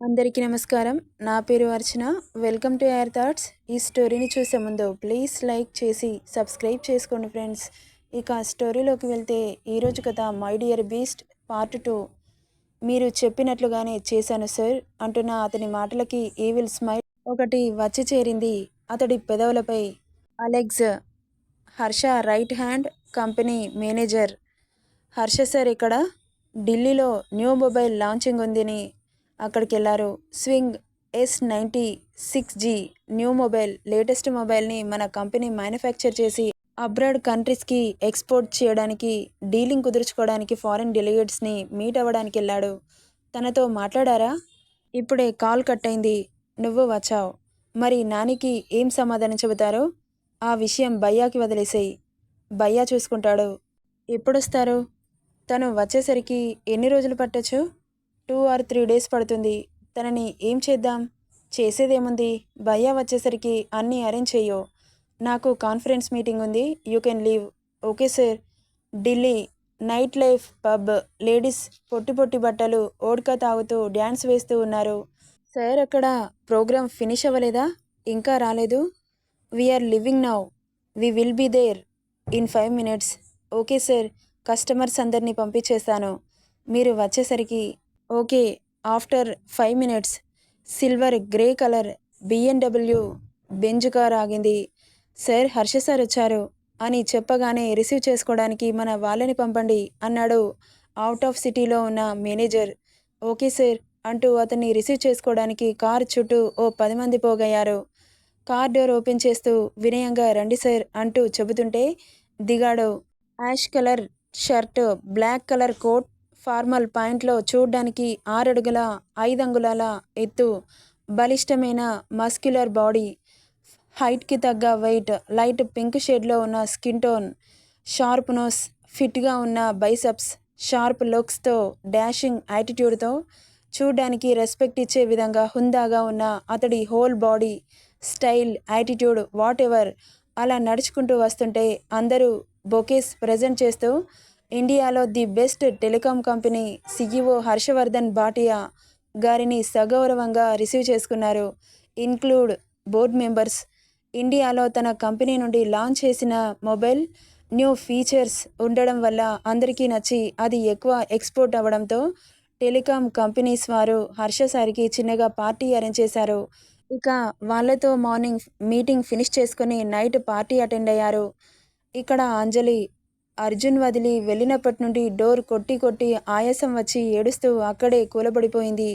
అందరికీ నమస్కారం. నా పేరు Archana. Welcome to air thoughts ఈ స్టోరీని చూసే ముందు ప్లీజ్ లైక్ చేసి సబ్స్క్రైబ్ చేసుకోండి ఫ్రెండ్స్ ఇక స్టోరీలోకి వెళ్తే ఈరోజు కథ my dear beast part two మీరు చెప్పినట్లుగానే చేశాను సార్ అంటున్న అతని మాటలకి ఈవిల్ స్మైల్ ఒకటి వచ్చి చేరింది. అతడి పెదవులపై Alex Harsha right hand company manager Harsha sir ఇక్కడ ఢిల్లీలో న్యూ మొబైల్ లాంచింగ్ ఉందని అక్కడికి వెళ్ళారు swing S ninety six G new mobile latest మొబైల్ని మన కంపెనీ మ్యానుఫ్యాక్చర్ చేసి అబ్రాడ్ కంట్రీస్కి ఎక్స్పోర్ట్ చేయడానికి డీలింగ్ కుదుర్చుకోవడానికి ఫారిన్ డెలిగేట్స్ని మీట్ అవ్వడానికి వెళ్ళాడు. తనతో మాట్లాడారా? ఇప్పుడే కాల్ కట్ అయింది నువ్వు వచ్చావు. మరి నానికి ఏం సమాధానం చెబుతారో? ఆ విషయం భయ్యాకి వదిలేసేయి. భయ్యా చూసుకుంటాడు. ఎప్పుడొస్తారు? తను వచ్చేసరికి ఎన్ని రోజులు పట్టొచ్చు? టూ ఆర్ త్రీ డేస్ పడుతుంది. తనని ఏం చేద్దాం? చేసేదేముంది? భయ్యా వచ్చేసరికి అన్నీ అరేంజ్ చెయ్యో. నాకు కాన్ఫరెన్స్ మీటింగ్ ఉంది. You can leave. Okay sir. Delhi night life pub. Ladies పొట్టి పొట్టి బట్టలు ఓడ్క తాగుతూ డ్యాన్స్ వేస్తూ ఉన్నారు. సార్ అక్కడ ప్రోగ్రామ్ ఫినిష్ అవ్వలేదా? ఇంకా రాలేదు. We're leaving now. We will be there in five minutes. Okay sir. Customers అందరినీ పంపించేస్తాను మీరు వచ్చేసరికి okay after five minutes. Silver grey colour BMW Benz car ఆగింది. సార్ హర్ష సార్ వచ్చారు అని చెప్పగానే రిసీవ్ చేసుకోవడానికి మన వాళ్ళని పంపండి అన్నాడు అవుట్ ఆఫ్ సిటీలో ఉన్న మేనేజర్. ఓకే సార్ అంటూ అతన్ని రిసీవ్ చేసుకోవడానికి కార్ చుట్టూ ఓ పది మంది పోగయ్యారు. కార్ డోర్ ఓపెన్ చేస్తూ వినయంగా రండి సార్ అంటూ చెబుతుంటే దిగాడు. Ash colour shirt black colour coat formal పాయింట్లో చూడ్డానికి ఆరడుగుల అంగుళాల ఎత్తు బలిష్టమైన మస్క్యులర్ బాడీ హైట్కి తగ్గ వెయిట్ లైట్ పింక్ షేడ్లో ఉన్న స్కిన్ టోన్ షార్ప్ నోస్ ఫిట్గా ఉన్న బైసప్స్ షార్ప్ లుక్స్తో డాషింగ్ యాటిట్యూడ్తో చూడ్డానికి రెస్పెక్ట్ ఇచ్చే విధంగా హుందాగా ఉన్న అతడి whole body style attitude whatever అలా నడుచుకుంటూ వస్తుంటే అందరూ బొకేస్ ప్రజెంట్ చేస్తూ ఇండియాలో the best telecom company CEO Harshavardhan Bhatia గారిని సగౌరవంగా రిసీవ్ చేసుకున్నారు. ఇన్క్లూడ్ బోర్డ్ మెంబర్స్ ఇండియాలో తన కంపెనీ నుండి లాంచ్ చేసిన మొబైల్ న్యూ ఫీచర్స్ ఉండడం వల్ల అందరికీ నచ్చి అది ఎక్కువ ఎక్స్పోర్ట్ అవ్వడంతో టెలికాం కంపెనీస్ వారు హర్ష సారికి చిన్నగా పార్టీ అరేంజ్ చేశారు. ఇక వాళ్ళతో మార్నింగ్ మీటింగ్ ఫినిష్ చేసుకుని నైట్ పార్టీ అటెండ్ అయ్యారు. ఇక్కడ అంజలి అర్జున్ వదిలి వెళ్ళినప్పటి నుండి డోర్ కొట్టి కొట్టి ఆయాసం వచ్చి ఏడుస్తూ అక్కడే కూలబడిపోయింది.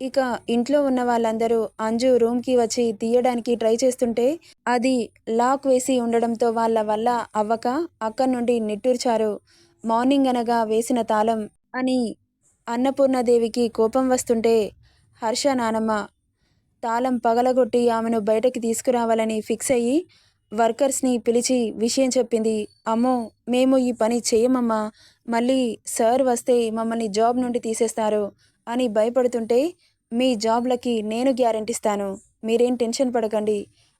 ఇక ఇంట్లో ఉన్న వాళ్ళందరూ అంజు రూమ్కి వచ్చి తీయడానికి ట్రై చేస్తుంటే అది లాక్ వేసి ఉండడంతో వాళ్ళ వల్ల అవ్వక అక్కడి నుండి నిట్టూర్చారు. మార్నింగ్ అనగా వేసిన తాళం అని అన్నపూర్ణదేవికి కోపం వస్తుంటే హర్ష నానమ్మ తాళం పగలగొట్టి ఆమెను బయటకి తీసుకురావాలని ఫిక్స్ అయ్యి వర్కర్స్ని పిలిచి విషయం చెప్పింది అమ్మో మేము ఈ పని చేయమమ్మా మళ్ళీ సార్ వస్తే మమ్మల్ని జాబ్ నుండి తీసేస్తారు అని భయపడుతుంటే మీ జాబ్లకి నేను గ్యారెంటీస్తాను మీరేం టెన్షన్ పడకండి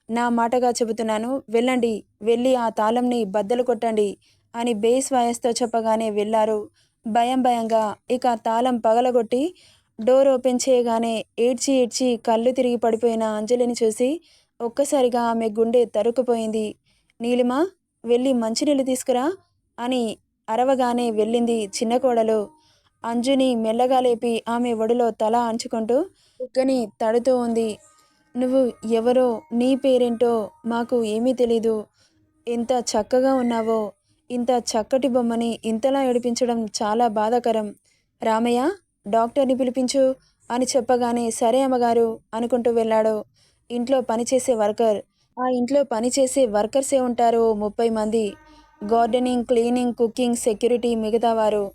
నా మాటగా చెబుతున్నాను వెళ్ళండి వెళ్ళి ఆ తాళంని బద్దలు కొట్టండి అని బేస్ వాయస్తో చెప్పగానే వెళ్ళారు. భయం భయంగా ఇక తాళం పగలగొట్టి డోర్ ఓపెన్ చేయగానే ఏడ్చి ఏడ్చి కళ్ళు తిరిగి పడిపోయిన అంజలిని చూసి ఒక్కసారిగా ఆమె గుండె తరుక్కుపోయింది. నీలిమ వెళ్ళి మంచినీళ్ళు తీసుకురా అని అరవగానే వెళ్ళింది చిన్న కోడలు. అంజుని మెల్లగా లేపి ఆమె ఒడిలో తల అంచుకుంటూ కుక్కని తడుతూ ఉంది. నువ్వు ఎవరో నీ పేరేంటో మాకు ఏమీ తెలీదు. ఎంత చక్కగా ఉన్నావో ఇంత చక్కటి బొమ్మని ఇంతలా ఏడిపించడం చాలా బాధాకరం. రామయ్య డాక్టర్ని పిలిపించు అని చెప్పగానే సరే అమ్మగారు అనుకుంటూ వెళ్ళాడు. ఇంట్లో పనిచేసే వర్కర్ ఆ ఇంట్లో పనిచేసే వర్కర్సే ఉంటారు ముప్పై మంది. గార్డెనింగ్ క్లీనింగ్ కుకింగ్ సెక్యూరిటీ మిగతా వారు.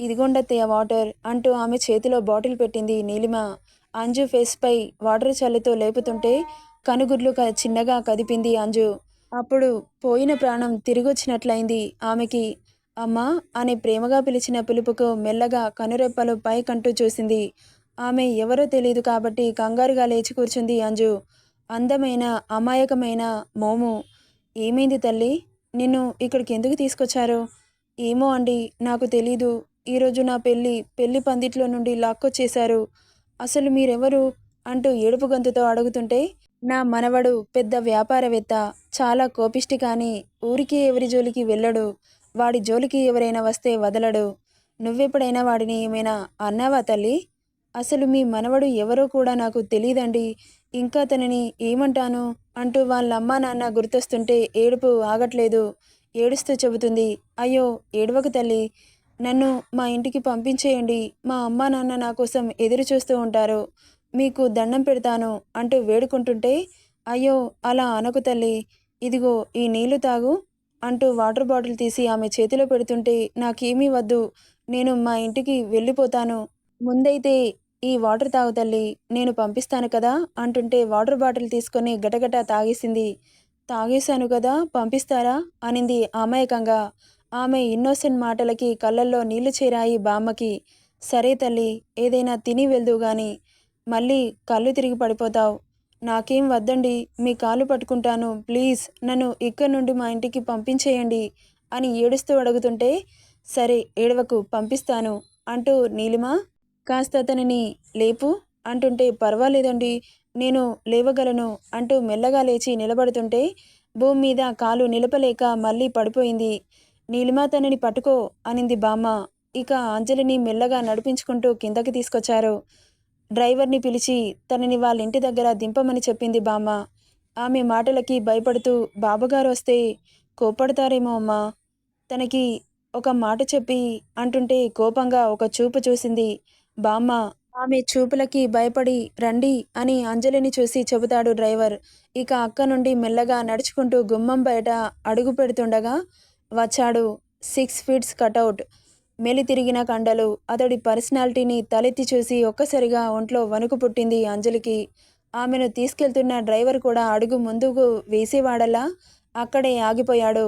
ఇదిగొండత్తయ్య వాటర్ అంటూ ఆమె చేతిలో బాటిల్ పెట్టింది నీలిమ. అంజు ఫేస్పై వాటర్ చల్లుతో లేపుతుంటే కనుగుడ్లు క- చిన్నగా కదిపింది అంజు. అప్పుడు పోయిన ప్రాణం తిరిగొచ్చినట్లయింది ఆమెకి. అమ్మా అని ప్రేమగా పిలిచిన పిలుపుకు మెల్లగా కనురెప్పలు పైకంటూ చూసింది. ఆమె ఎవరో తెలియదు కాబట్టి కంగారుగా లేచి కూర్చుంది అంజు. అందమైన అమాయకమైన మోము. ఏమైంది తల్లి? నిన్ను ఇక్కడికి ఎందుకు తీసుకొచ్చారు? ఏమో అండి నాకు తెలీదు. ఈరోజు నా పెళ్ళి పెళ్ళి పందిట్లో నుండి లాక్కొచ్చేశారు. అసలు మీరెవరు? అంటూ ఏడుపు గొంతుతో అడుగుతుంటే నా మనవడు పెద్ద వ్యాపారవేత్త చాలా కోపిష్టి కానీ ఊరికి ఎవరి జోలికి వెళ్ళడు. వాడి జోలికి ఎవరైనా వస్తే వదలడు. నువ్వెప్పుడైనా వాడిని ఏమైనా అన్నావా తల్లి? అసలు మీ మనవడు ఎవరో కూడా నాకు తెలియదండి ఇంకా తనని ఏమంటాను? అంటూ వాళ్ళ అమ్మా నాన్న గుర్తొస్తుంటే ఏడుపు ఆగట్లేదు. ఏడుస్తూ చెబుతుంది అయ్యో ఏడవకు తల్లి. నన్ను మా ఇంటికి పంపించేయండి. మా అమ్మా నాన్న నా కోసం ఎదురు చూస్తూ ఉంటారు. మీకు దండం పెడతాను అంటూ వేడుకుంటుంటే అయ్యో అలా అనకు తల్లి. ఇదిగో ఈ నీళ్ళు తాగు అంటూ వాటర్ బాటిల్ తీసి ఆమె చేతిలో పెడుతుంటే నాకేమీ వద్దు. నేను మా ఇంటికి వెళ్ళిపోతాను. ముందైతే ఈ వాటర్ తాగు తల్లి నేను పంపిస్తాను కదా అంటుంటే వాటర్ బాటిల్ తీసుకొని గటగట తాగేసింది. తాగేశాను కదా పంపిస్తారా? అనింది అమాయకంగా. ఆమె ఇన్నోసెంట్ మాటలకి కళ్ళల్లో నీళ్ళు చేరాయి బామ్మకి. సరే తల్లి ఏదైనా తిని వెళ్దు గాని మళ్ళీ కళ్ళు తిరిగి పడిపోతావు. నాకేం వద్దండి మీ కాలు పట్టుకుంటాను ప్లీజ్ నన్ను ఇక్కడి నుండి మా ఇంటికి పంపించేయండి అని ఏడుస్తూ అడుగుతుంటే సరే ఏడవకు పంపిస్తాను అంటూ నీలిమ కాస్త అతనిని లేపు అంటుంటే పర్వాలేదండి నేను లేవగలను అంటూ మెల్లగా లేచి నిలబడుతుంటే భూమి మీద కాలు నిలపలేక మళ్ళీ పడిపోయింది. నీలిమా తనని పట్టుకో అనింది బామ్మ. ఇక అంజలిని మెల్లగా నడిపించుకుంటూ కిందకి తీసుకొచ్చారు. డ్రైవర్ని పిలిచి తనని వాళ్ళ ఇంటి దగ్గర దింపమని చెప్పింది బామ్మ. ఆమె మాటలకి భయపడుతూ బాబుగారు వస్తే కోపడతారేమో అమ్మా. తనకి ఒక మాట చెప్పి అంటుంటే కోపంగా ఒక చూపు చూసింది. బామ్మ ఆమె చూపులకి భయపడి రండి అని అంజలిని చూసి చెబుతాడు డ్రైవర్. ఇక అక్క నుండి మెల్లగా నడుచుకుంటూ గుమ్మం బయట అడుగు పెడుతుండగా వచ్చాడు సిక్స్ ఫీట్స్ కటౌట్ మెలి తిరిగిన కండలు అతడి పర్సనాలిటీని తలెత్తి చూసి ఒక్కసారిగా ఒంట్లో వణుకు పుట్టింది అంజలికి. ఆమెను తీసుకెళ్తున్న డ్రైవర్ కూడా అడుగు ముందుకు వేసేవాడలా అక్కడే ఆగిపోయాడు.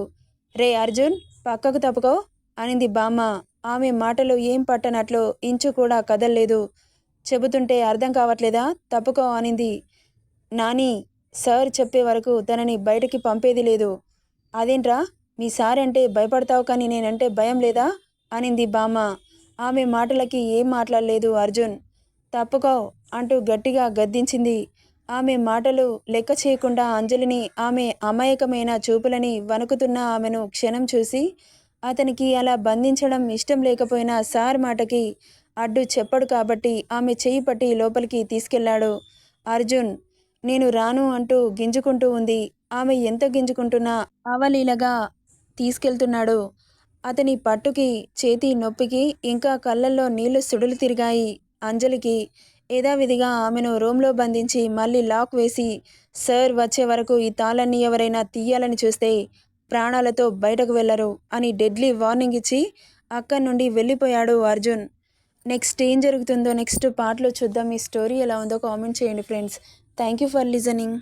రే అర్జున్ పక్కకు తప్పుకో అనింది బామ్మ. ఆమె మాటలు ఏం పట్టనట్లు ఇంచు కూడా కదల్లేదు. చెబుతుంటే అర్థం కావట్లేదా? తప్పుకో అనింది. నాని సార్ చెప్పే వరకు తనని బయటకి పంపేది లేదు. అదేంట్రా? మీ సార్ అంటే భయపడతావు కానీ నేనంటే భయం లేదా? అనింది బామ్మ. ఆమె మాటలకి ఏం మాట్లాడలేదు అర్జున్. తప్పుకో అంటూ గట్టిగా గద్దించింది. ఆమె మాటలు లెక్క చేయకుండా అంజలిని ఆమె అమాయకమైన చూపులని వణుకుతున్న ఆమెను క్షణం చూసి అతనికి అలా బంధించడం ఇష్టం లేకపోయినా సార్ మాటకి అడ్డు చెప్పడు కాబట్టి ఆమె చెయ్యి పట్టి లోపలికి తీసుకెళ్ళాడు. అర్జున్ నేను రాను అంటూ గింజుకుంటూ ఉంది. ఆమె ఎంత గింజుకుంటున్నా అవలీలగా తీసుకెళ్తున్నాడు. అతని పట్టుకి చేతి నొప్పికి ఇంకా కళ్ళల్లో నీళ్ళు సుడులు తిరిగాయి. అంజలికి యథావిధిగా ఆమెను రూమ్లో బంధించి మళ్ళీ లాక్ వేసి సార్ వచ్చే వరకు ఈ తాళన్ని ఎవరైనా తీయాలని చూస్తే ప్రాణాలతో బయటకు వెళ్ళరు అని డెడ్లీ వార్నింగ్ ఇచ్చి అక్కడి నుండి వెళ్ళిపోయాడు అర్జున్. నెక్స్ట్ ఏం జరుగుతుందో నెక్స్ట్ పార్ట్లో చూద్దాం. ఈ స్టోరీ ఎలా ఉందో కామెంట్ చేయండి friends. Thank you for listening.